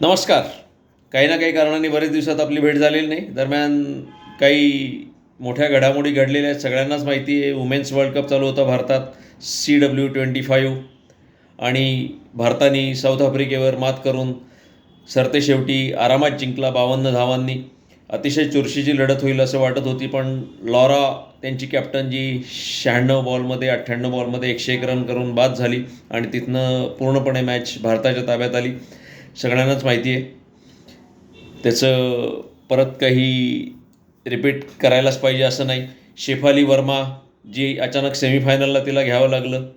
नमस्कार. काही ना काही कारणांनी बरेच दिवसात आपली भेट झालेली नाही. दरम्यान काही मोठ्या घडामोडी घडलेल्या आहेत. सगळ्यांनाच माहिती आहे वुमेन्स वर्ल्ड कप चालू होता भारतात सी डब्ल्यू ट्वेंटी फाईव्ह आणि भारताने साऊथ आफ्रिकेवर मात करून सरते शेवटी आरामात जिंकला बावन्न धावांनी. अतिशय चुरशीची लढत होईल असं वाटत होती पण लॉरा त्यांची कॅप्टन जी शहाण्णव बॉलमध्ये अठ्ठ्याण्णव बॉलमध्ये एकशे एक रन करून बाद झाली आणि तिथनं पूर्णपणे मॅच भारताच्या ताब्यात आली. सगळ्यांनाच माहिती आहे. त्याचं परत काही रिपीट करायलाच पाहिजे असं नाही. शेफाली वर्मा जी अचानक सेमीफायनलला तिला घ्यावं लागलं.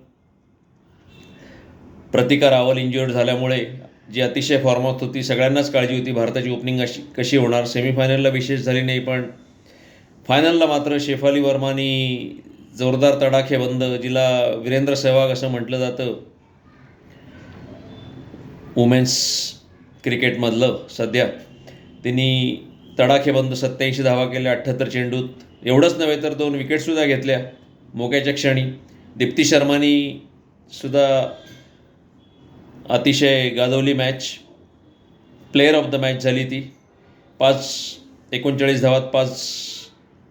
प्रतिका रावल इंज्युअर्ड झाल्यामुळे जी अतिशय फॉर्मात होती सगळ्यांनाच काळजी होती. भारताची ओपनिंग अशी कशी होणार? सेमीफायनलला विशेष झाली नाही पण फायनलला मात्र शेफाली वर्मानी जोरदार तडाखेबंद जिला वीरेंद्र सहवाग असं म्हटलं जातं. वुमेन्स क्रिकेटमधलं सध्या. तिने तडाखेबंद सत्याऐंशी धावा केल्या अठ्ठ्याहत्तर चेंडूत. एवढंच नव्हे तर दोन विकेटसुद्धा घेतल्या. मोक्याच्या क्षणी. दीप्ती शर्मानी सुद्धा अतिशय गाजवली match player of the match झाली ती. पाच एकोणचाळीस धावात पाच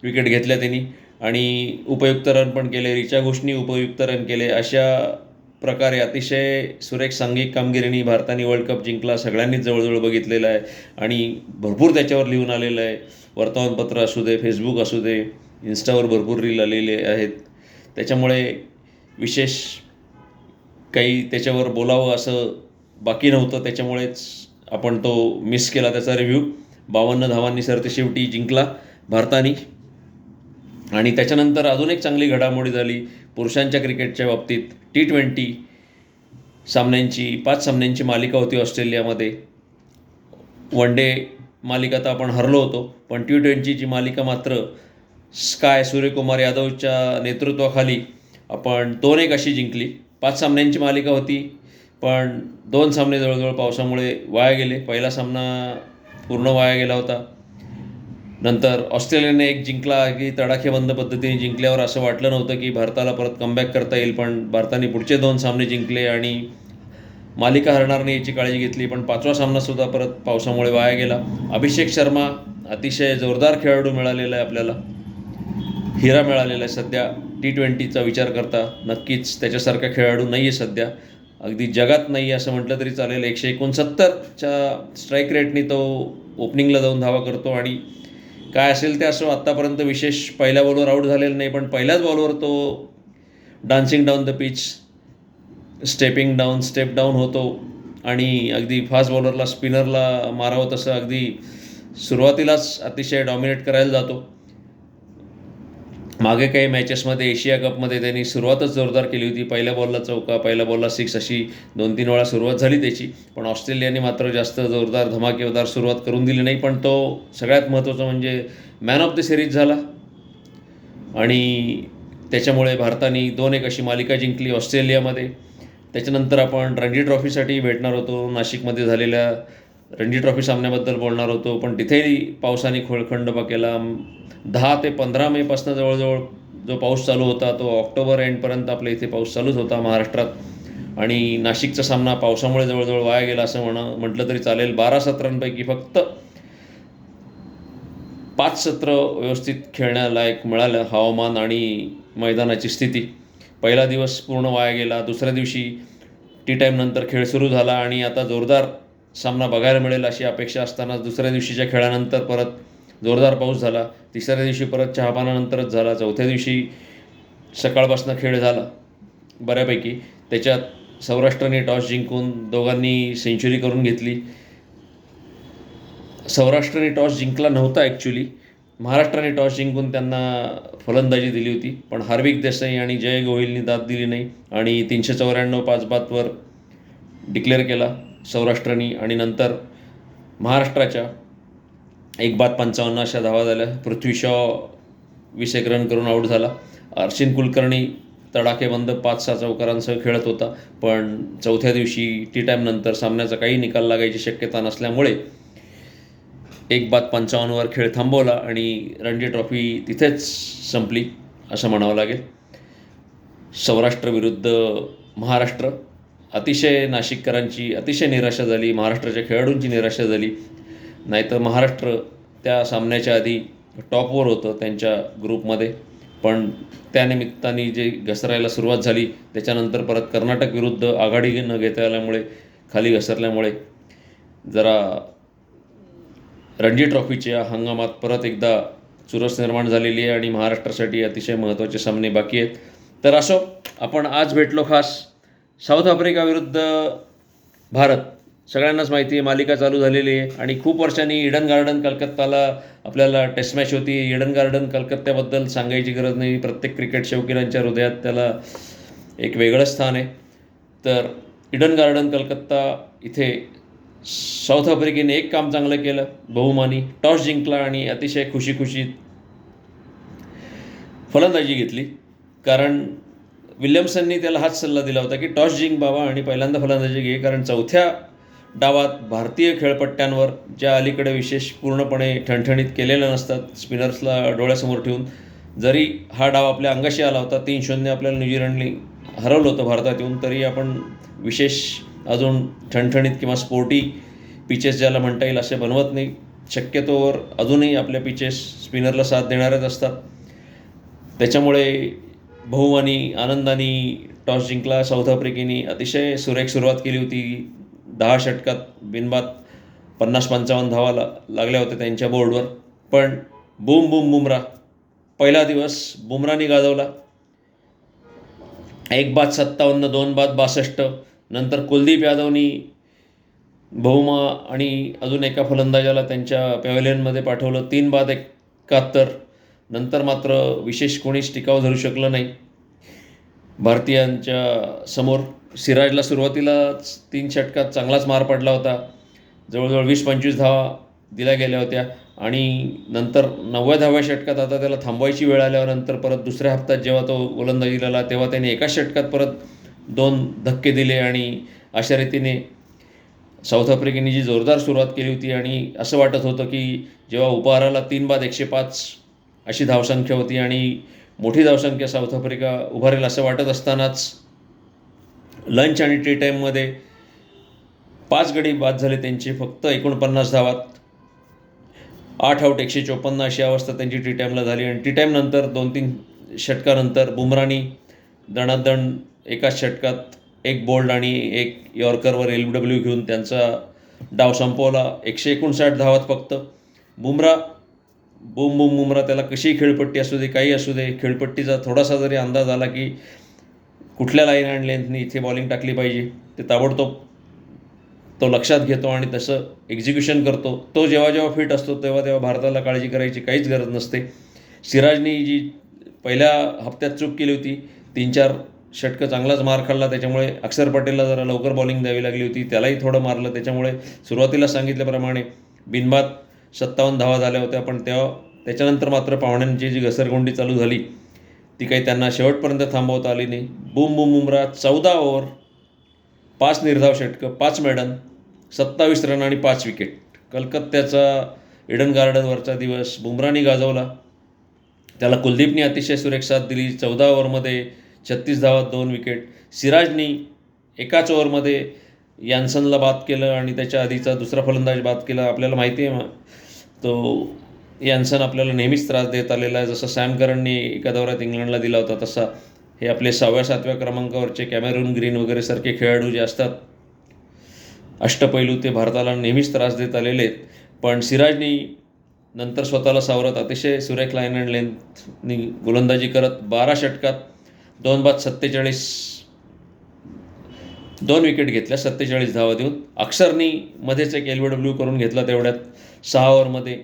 विकेट घेतल्या त्यांनी आणि उपयुक्त रन पण केले. रिचा घोषनी उपयुक्त रन केले. अशा प्रकारे अतिशय सुरेख सांघिक कामगिरीने भारताने वर्ल्ड कप जिंकला सगळ्यांनीच जवळजवळ बघितलेलं आहे. आणि भरपूर त्याच्यावर लिहून आलेलं आहे. वर्तमानपत्र असू दे फेसबुक असू दे इन्स्टावर भरपूर रील आलेले आहेत. त्याच्यामुळे विशेष काही त्याच्यावर बोलावं असं बाकी नव्हतं. त्याच्यामुळेच आपण तो मिस केला त्याचा रिव्ह्यू बावन्न धावांनी सर ते शेवटी जिंकला भारताने. आणि त्याच्यानंतर अजून एक चांगली घडामोडी झाली. पुरुषांच्या क्रिकेटच्या बाबतीत टी ट्वेंटी सामन्यांची पाच सामन्यांची मालिका होती ऑस्ट्रेलियामध्ये. वन डे मालिका तर आपण हरलो होतो पण टी ट्वेंटीची मालिका मात्र स्काय सूर्यकुमार यादवच्या नेतृत्वाखाली आपण दोन एक अशी जिंकली. पाच सामन्यांची मालिका होती पण दोन सामने जवळजवळ पावसामुळे वाया गेले. पहिला सामना पूर्ण वाया गेला होता. नंतर ऑस्ट्रेलियाने एक जिंकला की तडाखेबंद पद्धतीने जिंकल्यावर असं वाटलं नव्हतं की भारताला परत कमबॅक करता येईल पण भारताने पुढचे दोन सामने जिंकले आणि मालिका हरणार नाही याची काळजी घेतली पण पाचवा सामनासुद्धा परत पावसामुळे वाया गेला. अभिषेक शर्मा अतिशय जोरदार खेळाडू मिळालेला आहे आपल्याला. हिरा मिळालेला आहे सध्या. टी ट्वेंटीचा विचार करता नक्कीच त्याच्यासारखा खेळाडू नाही आहे सध्या. अगदी जगात नाही असं म्हटलं तरी चालेल. एकशे एकोणसत्तरच्या स्ट्राईक रेटनी तो ओपनिंगला जाऊन धावा करतो आणि काय असेल ते असो आत्तापर्यंत विशेष पहिल्या बॉलवर आऊट झालेलं नाही पण पहिल्याच बॉलवर तो dancing down the pitch stepping down step down होतो. आणि अगदी फास्ट बॉलरला स्पिनरला मारावं तसं अगदी सुरुवातीलाच अतिशय डॉमिनेट करायला जातो. मागे काही मॅचेसमध्ये एशिया कपमध्ये त्यांनी सुरुवातच जोरदार केली होती. पहिल्या बॉलला चौका पहिल्या बॉलला सिक्स अशी दोन तीन वेळा सुरुवात झाली त्याची. पण ऑस्ट्रेलियाने मात्र जास्त जोरदार धमाकेदार सुरुवात करून दिली नाही. पण तो सगळ्यात महत्त्वाचा म्हणजे मॅन ऑफ द सिरीज झाला. आणि त्याच्यामुळे भारताने दोन एक अशी मालिका जिंकली ऑस्ट्रेलियामध्ये. त्याच्यानंतर आपण रणजी ट्रॉफीसाठी भेटणार होतो. नाशिकमध्ये झालेल्या रणजी ट्रॉफी सामन्याबद्दल बोलणार होतो पण तिथेही पावसाने खोळखंडोबा केला दहा ते पंधरा मेपासून जवळजवळ जो पाऊस चालू होता तो ऑक्टोबर एंडपर्यंत आपल्या इथे पाऊस चालूच होता महाराष्ट्रात. आणि नाशिकचा सामना पावसामुळे जवळजवळ वाया गेला असं म्हणा म्हटलं तरी चालेल. बारा सत्रांपैकी फक्त पाच सत्र व्यवस्थित खेळण्यालायक मिळालं हवामान आणि मैदानाची स्थिती. पहिला दिवस पूर्ण वाया गेला दुसऱ्या दिवशी टी टाईमनंतर खेळ सुरू झाला आणि आता जोरदार सामना बघायला मिळेल अशी अपेक्षा असताना दुसऱ्या दिवशीच्या खेळानंतर परत जोरदार पाऊस झाला तिसऱ्या दिवशी परत चहापानानंतरच झाला चौथ्या दिवशी सकाळपासून खेळ झाला बऱ्यापैकी. त्याच्यात सौराष्ट्राने टॉस जिंकून दोघांनी सेंचुरी करून घेतली. सौराष्ट्राने टॉस जिंकला नव्हता ॲक्च्युली महाराष्ट्राने टॉस जिंकून त्यांना फलंदाजी दिली होती पण हार्विक देसाई आणि जय गोहिलनी दाद दिली नाही आणि तीनशे चौऱ्याण्णव पाच बातवर डिक्लेअर केला. सौराष्ट्रानी आणि नंतर महाराष्ट्राच्या. एक बाद पंचावन्न अशा धावा झाल्या. पृथ्वी शॉ वीस एक रन करून आऊट झाला. अर्शिन कुलकर्णी तडाखेबंद पाच सहा चौकारांसह खेळत होता. पण चौथ्या दिवशी टी टाईमनंतर सामन्याचा काही निकाल लागायची शक्यता नसल्यामुळे एक बाद पंचावन्नवर खेळ थांबवला आणि रणजी ट्रॉफी तिथेच संपली असं म्हणावं लागेल. सौराष्ट्र विरुद्ध महाराष्ट्र. अतिशय नाशिककरांची अतिशय निराशा झाली महाराष्ट्राच्या खेळाडूंची निराशा झाली. नाहीतर महाराष्ट्र त्या सामन्याच्या आधी टॉपवर होतं त्यांच्या ग्रुपमध्ये. पण त्यानिमित्ताने जे घसरायला सुरुवात झाली त्याच्यानंतर परत कर्नाटक विरुद्ध आघाडी न घेता आल्यामुळे खाली घसरल्यामुळे जरा रणजी ट्रॉफीच्या हंगामात परत एकदा चुरस निर्माण झालेली आहे आणि महाराष्ट्रासाठी अतिशय महत्त्वाचे सामने बाकी आहेत. तर असो आपण आज भेटलो खास. साऊथ आफ्रिका विरुद्ध भारत. सगळ्यांनाच माहिती आहे मालिका चालू झालेली आहे आणि खूप वर्षांनी इडन गार्डन कलकत्ताला आपल्याला टेस्ट मॅच होती. इडन गार्डन कलकत्त्याबद्दल सांगायची गरज नाही. प्रत्येक क्रिकेट शौकीनांच्या हृदयात त्याला एक वेगळं स्थान आहे. तर इडन गार्डन कलकत्ता इथे साऊथ आफ्रिकेने एक काम चांगलं केलं बहुमानी. टॉस जिंकला आणि अतिशय खुशी खुशीत फलंदाजी घेतली. कारण विल्यम्सननी त्याला हाच सल्ला दिला होता की टॉस जिंक बाबा आणि पहिल्यांदा फलंदाजी घे कारण चौथ्या डावात भारतीय खेळपट्ट्यांवर ज्या अलीकडे विशेष पूर्णपणे ठणठणीत केलेल्या नसतात स्पिनर्सला डोळ्यासमोर ठेवून जरी हा डाव आपल्या अंगाशी आला होता तीन शून्य आपल्याला न्यूझीलंडने हरवलं होतं भारतात येऊन तरी आपण विशेष अजून ठणठणीत किंवा स्पोर्टी पिचेस ज्याला म्हणता येईल असे बनवत नाही. शक्यतोवर अजूनही आपल्या पिचेस स्पिनरला साथ देणारच असतात. त्याच्यामुळे बहुमानी आनंदाने टॉस जिंकला साऊथ आफ्रिकेने. अतिशय सुरेख सुरुवात केली होती. दहा षटकात बिनबाद पन्नास पंचावन्न धावा ला लागल्या होत्या त्यांच्या बोर्डवर. पण बूम बूम बुमरा. पहिला दिवस बुमराने गाजवला. एक बाद सत्तावन्न दोन बाद बासष्ट. नंतर कुलदीप यादवनी बहुमा आणि अजून एका फलंदाजाला त्यांच्या पॅव्हलियनमध्ये पाठवलं. तीन बाद एकाहत्तर. नंतर मात्र विशेष कोणीच टिकाव धरू शकलं नाही. भारतीयांच्या समोर सिराजला सुरुवातीलाच तीन षटकात चांगलाच मार पडला होता. जवळजवळ वीस पंचवीस धावा दिल्या गेल्या होत्या आणि नंतर नवव्या दहाव्या षटकात आता त्याला थांबवायची वेळ आल्यानंतर परत दुसऱ्या हप्त्यात जेव्हा तो गोलंदाजीला आला तेव्हा त्याने एकाच षटकात परत दोन धक्के दिले आणि अशा रीतीने साऊथ आफ्रिकेने जी जोरदार सुरुवात केली होती आणि असं वाटत होतं की जेव्हा उपहाराला तीन बाद एकशे पाच अशी धावसंख्या होती आणि मोठी धावसंख्या साऊथ आफ्रिका उभारेल असं वाटत असतानाच लंच आणि टी टाईममध्ये पाच गडी बाद झाले त्यांचे फक्त एकोणपन्नास धावात. आठ आऊट एकशे चोपन्न अशी अवस्था त्यांची टी टाईमला झाली आणि टी टाईमनंतर दोन तीन षटकानंतर बुमरानी दणादण एकाच षटकात एक बोल्ड आणि एक यॉर्करवर एल डब्ल्यू घेऊन त्यांचा डाव संपवला. एकशे एकोणसाठ धावात फक्त. बुमरा बुम बुम बुमरा त्याला कशी खेळपट्टी असू दे काही असू दे खेळपट्टीचा थोडासा जरी अंदाज आला की कुठल्या लाईन अँड लेंथनी इथे बॉलिंग टाकली पाहिजे ते ताबडतोब तो लक्षात घेतो आणि तसं एक्झिक्युशन करतो. तो जेव्हा जेव्हा फिट असतो तेव्हा तेव्हा भारताला काळजी करायची काहीच गरज नसते. सिराजनी जी पहिल्या हप्त्यात चूक केली होती तीन चार षटकं चांगलाच मार खाल्ला त्याच्यामुळे अक्षर पटेलला जरा लवकर बॉलिंग द्यावी लागली होती त्यालाही थोडं मारलं त्याच्यामुळे सुरुवातीला सांगितल्याप्रमाणे बिनबाद सत्तावन्न धावा झाल्या होत्या पण तेव्हा त्याच्यानंतर मात्र पाहुण्यांची जी घसरगुंडी चालू झाली ती काही त्यांना शेवटपर्यंत थांबवता आली नाही. बुम बुम बुमरा चौदा ओव्हर पाच निर्धाव षटकं पाच मेडन सत्तावीस रन आणि पाच विकेट कलकत्त्याचा इडन गार्डनवरचा दिवस बुमरानी गाजवला. त्याला कुलदीपनी अतिशय सुरेख साथ दिली. चौदा ओव्हरमध्ये छत्तीस धावात दोन विकेट सिराजनी एकाच ओव्हरमध्ये यान्सनला बाद केलं आणि त्याच्या आधीचा दुसरा फलंदाज बाद केला. आपल्याला माहिती आहे तो यान्सन आपल्याला नेहमीच त्रास देत आलेला आहे. जसं सॅम करननी एका दौऱ्यात इंग्लंडला दिला होता तसा हे आपले सहाव्या सातव्या क्रमांकावरचे कॅमेरून ग्रीन वगैरे सारखे खेळाडू जे असतात अष्टपैलू ते भारताला नेहमीच त्रास देत आलेले आहेत. पण सिराजनी नंतर स्वतःला सावरत अतिशय सुरेख लाईन अँड लेंथनी गोलंदाजी करत बारा षटकात दोन बाद सत्तेचाळीस दोन विकेट घेतल्या सत्तेचाळीस धावा देऊन. अक्षरनी मध्येच एक एल डब्ल्यू करून घेतला तेवढ्यात. सहा ओव्हरमध्ये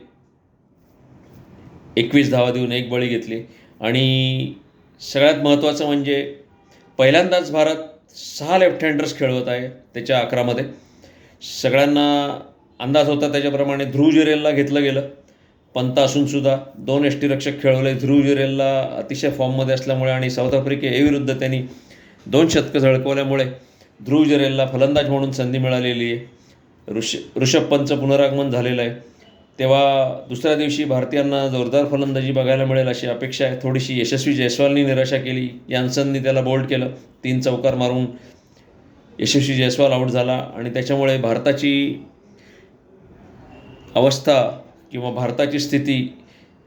एकवीस धावा देऊन एक बळी घेतली. आणि सगळ्यात महत्त्वाचं म्हणजे पहिल्यांदाच भारत सहा लेफ्ट हँडर्स खेळवत आहे त्याच्या अकरामध्ये. सगळ्यांना अंदाज होता त्याच्याप्रमाणे ध्रुव जुरेलला घेतलं गेलं. पंत असूनसुद्धा दोन एश टी रक्षक खेळवले. ध्रुव जुरेलला अतिशय फॉर्ममध्ये असल्यामुळे आणि साऊथ आफ्रिकेविरुद्ध त्यांनी दोन शतकं झळकवल्यामुळे ध्रुव जुरेलला फलंदाज म्हणून संधी मिळालेली आहे. ऋष ऋषभ पंतचं पुनरागमन झालेलं आहे. तेव्हा दुसऱ्या दिवशी भारतीयांना जोरदार फलंदाजी बघायला मिळेल अशी अपेक्षा आहे. थोडीशी यशस्वी जयस्वालनी निराशा केली. यान्सननी त्याला बोल्ड केलं. तीन चौकार मारून यशस्वी जयस्वाल आऊट झाला आणि त्याच्यामुळे भारताची अवस्था किंवा भारताची स्थिती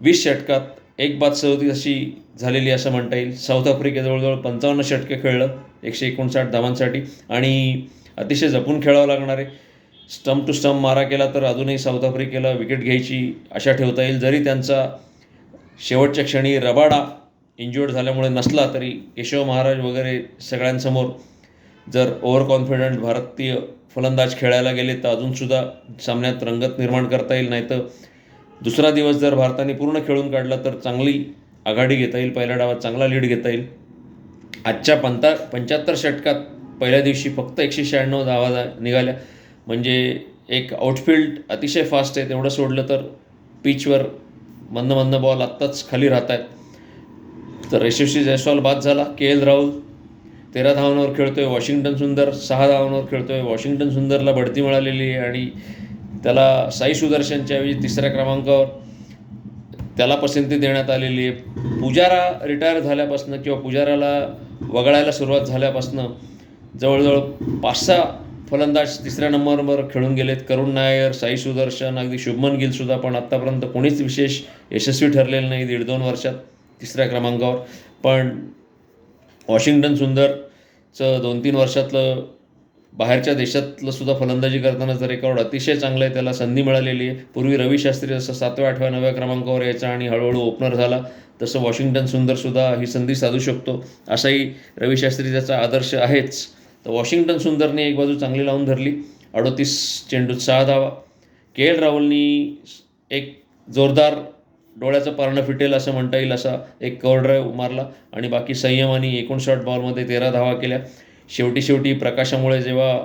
वीस षटकात एक बाद सदोतीस अशी झालेली असं म्हणता येईल. साऊथ आफ्रिका जवळजवळ पंचावन्न षटके खेळलं. एकशे एकोणसाठ धावांसाठी. आणि अतिशय जपून खेळावं लागणार आहे. स्टंप टू स्टंप मारा केला तर अजूनही साऊथ आफ्रिकेला विकेट घ्यायची आशा ठेवता येईल. जरी त्यांचा शेवटच्या क्षणी रबाडा इंज्युअर्ड झाल्यामुळे नसला तरी केशव महाराज वगैरे सगळ्यांसमोर जर ओव्हर कॉन्फिडंट भारतीय फलंदाज खेळायला गेले तर अजूनसुद्धा सामन्यात रंगत निर्माण करता येईल. नाही तर दुसरा दिवस जर भारताने पूर्ण खेळून काढला तर चांगली आघाडी घेता येईल. पहिल्या डावात चांगला लीड घेता येईल. आजच्या पंता पंच्याहत्तर षटकात पहिल्या दिवशी फक्त एकशे शहाण्णव धावा निघाल्या. म्हणजे एक आउटफिल्ड अतिशय फास्ट आहे. तेवढं सोडलं तर पिचवर मंद मंद बॉल आत्ताच खाली राहत आहेत तर यशस्वी जयस्वाल बाद झाला. के एल राहुल तेरा धावांवर खेळतोय. वॉशिंग्टन सुंदर सहा धावांवर खेळतोय. वॉशिंग्टन सुंदरला बढती मिळालेली आहे आणि त्याला साई सुदर्शनच्या ऐवजी तिसऱ्या क्रमांकावर त्याला पसंती देण्यात आलेली आहे. पुजारा रिटायर झाल्यापासून किंवा पुजाराला वगळायला सुरुवात झाल्यापासून जवळजवळ पाच सहा फलंदाज तिसऱ्या नंबरवर खेळून गेलेत. करुण नायर साई सुदर्शन अगदी शुभमन गिलसुद्धा पण आत्तापर्यंत कोणीच विशेष यशस्वी ठरलेलं नाही दीड दोन वर्षात तिसऱ्या क्रमांकावर. पण वॉशिंग्टन सुंदरचं दोन तीन वर्षातलं बाहेरच्या देशातलं सुद्धा फलंदाजी करतानाचं रेकॉर्ड अतिशय चांगलं आहे त्याला संधी मिळालेली आहे. पूर्वी रवी शास्त्री जसं सातव्या आठव्या नव्या क्रमांकावर यायचा आणि हळूहळू ओपनर झाला. तसं वॉशिंग्टन सुंदरसुद्धा ही संधी साधू शकतो. असाही रवी शास्त्री त्याचा आदर्श आहेच. तर वॉशिंग्टन सुंदरने एक बाजू चांगली लावून धरली. अडोतीस चेंडूत सहा धावा. के एल राहुलनी एक जोरदार डोळ्याचं पारणं फिटेल असं म्हणता येईल असा एक कव्हर ड्राईव्ह मारला आणि बाकी संयमानी एकोणसाठ बॉलमध्ये तेरा धावा केल्या. शेवटी शेवटी प्रकाशामुळे जेव्हा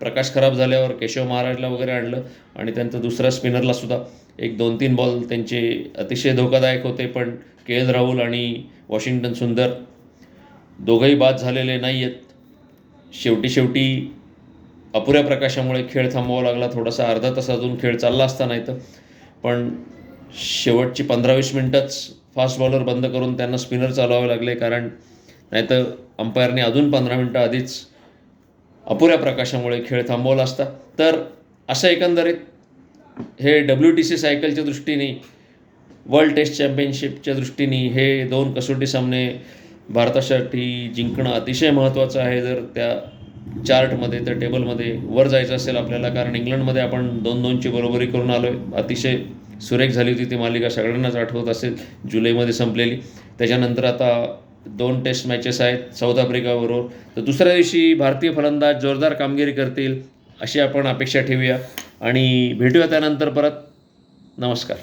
प्रकाश खराब झाल्यावर केशव महाराजला वगैरे आणलं आणि त्यांचं दुसऱ्या स्पिनरला सुद्धा एक दोन तीन बॉल त्यांचे अतिशय धोकादायक होते. पण के एल राहुल आणि वॉशिंग्टन सुंदर दोघंही बाद झालेले नाही आहेत शेवटी शेवटी अपुऱ्या प्रकाशामुळे खेळ थांबवावा लागला. थोडासा अर्धा तास अजून खेळ चालला असता नाही तर. पण शेवटची पंधरा वीस मिनटंच फास्ट बॉलर बंद करून त्यांना स्पिनर चालवावे लागले. कारण नाहीतर अंपायरने अजून पंधरा मिनटं आधीच अपुऱ्या प्रकाशामुळे खेळ थांबवला असता. तर असं एकंदरीत हे डब्ल्यू टी सी सायकलच्या दृष्टीने वर्ल्ड टेस्ट चॅम्पियनशिपच्या दृष्टीने हे दोन कसोटी सामने भारतासाठी जिंकणं अतिशय महत्त्वाचं आहे. जर त्या चार्टमध्ये त्या टेबलमध्ये वर जायचं असेल आपल्याला कारण इंग्लंडमध्ये आपण दोन दोनची बरोबरी करून आलो आहे अतिशय सुरेख झाली होती ती मालिका सगळ्यांनाच आठवत असेल. जुलैमध्ये संपलेली. त्याच्यानंतर आता दोन टेस्ट मॅचेस आहेत साऊथ आफ्रिकाबरोबर तर दुसऱ्या दिवशी भारतीय फलंदाज जोरदार कामगिरी करतील अशी आपण अपेक्षा ठेवूया. आणि भेटूया त्यानंतर परत. नमस्कार.